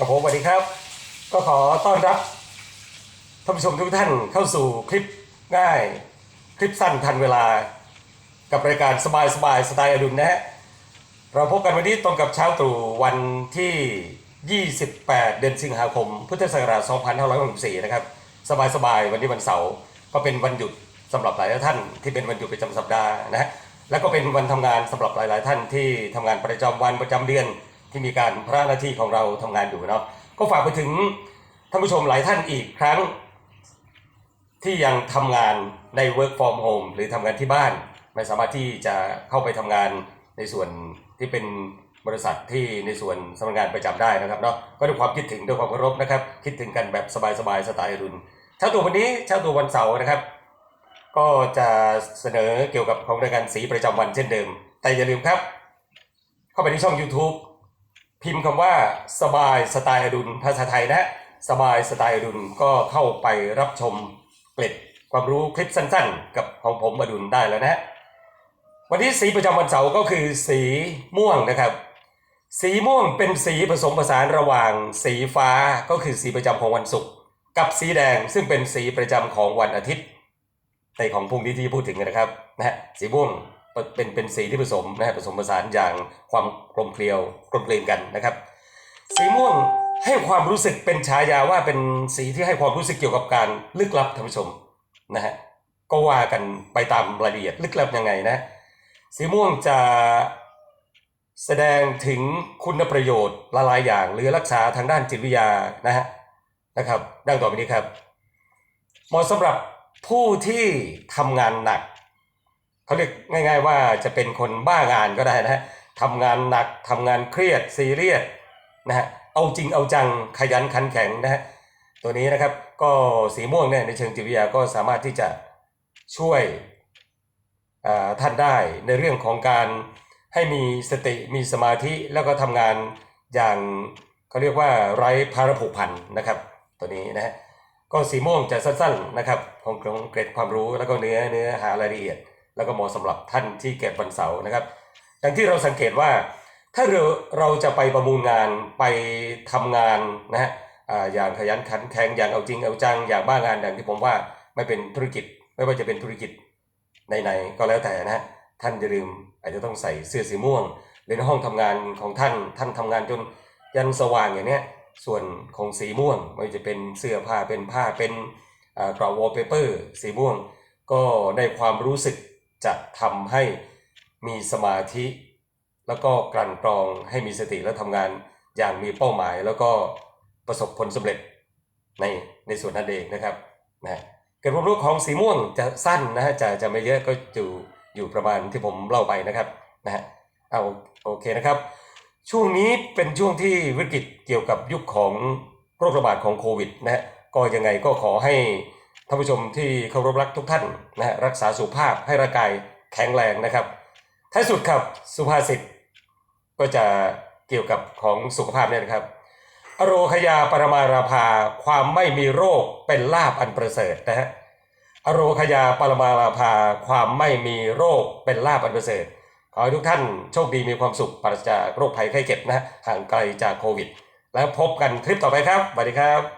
กับผมสวัสดีครับ ก็ขอต้อนรับท่านผู้ชมทุกท่านเข้าสู่คลิปง่าย คลิปสั้นทันเวลา กับรายการสบายสบายสไตล์อดุลนะฮะเราพบกันวันนี้ตรงกับเช้าตรู่วันที่ 28 เดือนสิงหาคม พุทธศักราช 2564 นะครับ สบายสบายวันนี้วันเสาร์ก็เป็นวันหยุดสำหรับหลายท่านที่เป็นวันหยุดประจำสัปดาห์นะฮะแล้วก็เป็นวันทำงานสำหรับหลาย ๆ ท่านที่ทำงานประจำวันประจำเดือน ที่มีการพระหน้าที่ของเราทำงานอยู่เนาะก็ฝากไปถึงท่านผู้ชมหลายท่านอีกครั้ง ที่ยังทำงานใน work from home หรือทำงานที่บ้าน ไม่สามารถที่จะเข้าไปทำงานในส่วนที่เป็นบริษัทที่ในส่วนสำนักงานประจำได้นะครับเนาะก็ด้วยความคิดถึงด้วยความเคารพนะครับ คิดถึงกันแบบสบายๆสไตล์อรุณเช้าตัววันนี้เช้าตัววันเสาร์นะครับ ก็จะเสนอเกี่ยวกับของรายการสีประจำวันเช่นเดิม แต่อย่าลืมครับ เข้าไปที่ช่อง YouTube พิมพ์คำว่าสบายสไตล์อดุลภาษาไทยนะสบายสไตล์อดุลก็เข้าไปรับชมเกล็ดความรู้คลิปสั้นๆ กับของผมอดุลได้แล้วนะวันนี้สีประจำวันเสาร์ก็คือสีม่วงนะครับ สีม่วงเป็นสีผสมผสานระหว่างสีฟ้าก็คือสีประจำของวันศุกร์กับสีแดงซึ่งเป็นสีประจำของวันอาทิตย์ในของพรุ่งนี้ที่พูดถึงนะครับนะฮะสีม่วง เป็นเป็นสีที่ผสมนะฮะผสมผสานอย่างความกลมเกลียวกลมเกลียนกันนะครับ สีม่วงให้ความรู้สึกเป็นฉายาว่าเป็นสีที่ให้ความรู้สึกเกี่ยวกับการลึกลับท่านผู้ชมนะฮะก็ว่ากันไปตามรายละเอียดลึกลับยังไงนะ สีม่วงจะแสดงถึงคุณประโยชน์ละลายอย่างหรือรักษาทางด้านจิตวิทยานะฮะนะครับดังต่อไปนี้ครับเหมาะสำหรับผู้ที่ทำงานหนัก เขาเรียกง่าย ๆ ว่าจะเป็นคนบ้างานก็ได้นะฮะทำงานหนักทำงานเครียดซีเรียสนะฮะเอาจริงเอาจังขยันขันแข็งนะฮะตัวนี้นะครับก็สีม่วงเนี่ยในเชิงจิตวิทยาก็สามารถที่จะช่วยท่านได้ในเรื่องของการให้มีสติมีสมาธิแล้วก็ทำงานอย่างเขาเรียกว่าไร้ภาระผูกพันนะครับ ตัวนี้นะฮะก็สีม่วงจะสั้นๆนะครับของของเกร็ดความรู้แล้วก็เนื้อเนื้อหารายละเอียด แล้วก็เหมาะสำหรับท่านที่เกิดวันเสาร์นะครับ อย่างที่เราสังเกตว่า ถ้าเราเราจะไปประมูลงานไปทำงานนะฮะออย่างขยันขันแข็งอย่างเอาจริงเอาจังอย่างบ้างานอย่างที่ผมว่าไม่เป็นธุรกิจไม่ว่าจะเป็นธุรกิจไหนๆก็แล้วแต่นะฮะท่านอย่าลืมอาจจะต้องใส่เสื้อสีม่วงหรือในห้องทำงานของท่านท่านทำงานจนยันสว่างอย่างเนี้ยส่วนของสีม่วงไม่ว่าจะเป็นเสื้อผ้าเป็นผ้าเป็นกราววอลเปเปอร์สีม่วง ก็ได้ความรู้สึก จะทำให้มีสมาธิ แล้วก็กลั่นกรองให้มีสติและทำงานอย่างมีเป้าหมาย แล้วก็ประสบผลสำเร็จในในส่วนนั้นเองนะครับนะเกิดความรู้ของสีม่วงจะสั้นนะฮะจะจะไม่เยอะก็อยู่อยู่ประมาณที่ผมเล่าไปนะครับนะฮะเอาโอเคนะครับ ช่วงนี้เป็นช่วงที่วิกฤตเกี่ยวกับยุคของโรคระบาดของโควิดนะฮะก็ยังไงก็ขอให้ ท่านผู้ชมที่เคารพรักทุกท่านนะฮะรักษาสุขภาพให้ร่างกายแข็งแรงนะครับท้ายสุดครับสุภาษิตก็จะเกี่ยวกับของสุขภาพเนี่ยนะครับ อโรคยาปรมาราภา ความไม่มีโรคเป็นลาภอันประเสริฐนะฮะอโรคยาปรมาราภา ความไม่มีโรคเป็นลาภอันประเสริฐขอให้ทุกท่านโชคดีมีความสุขปราศจากโรคภัยไข้เจ็บนะฮะห่างไกลจากโควิด แล้วพบกันคลิปต่อไปครับสวัสดีครับ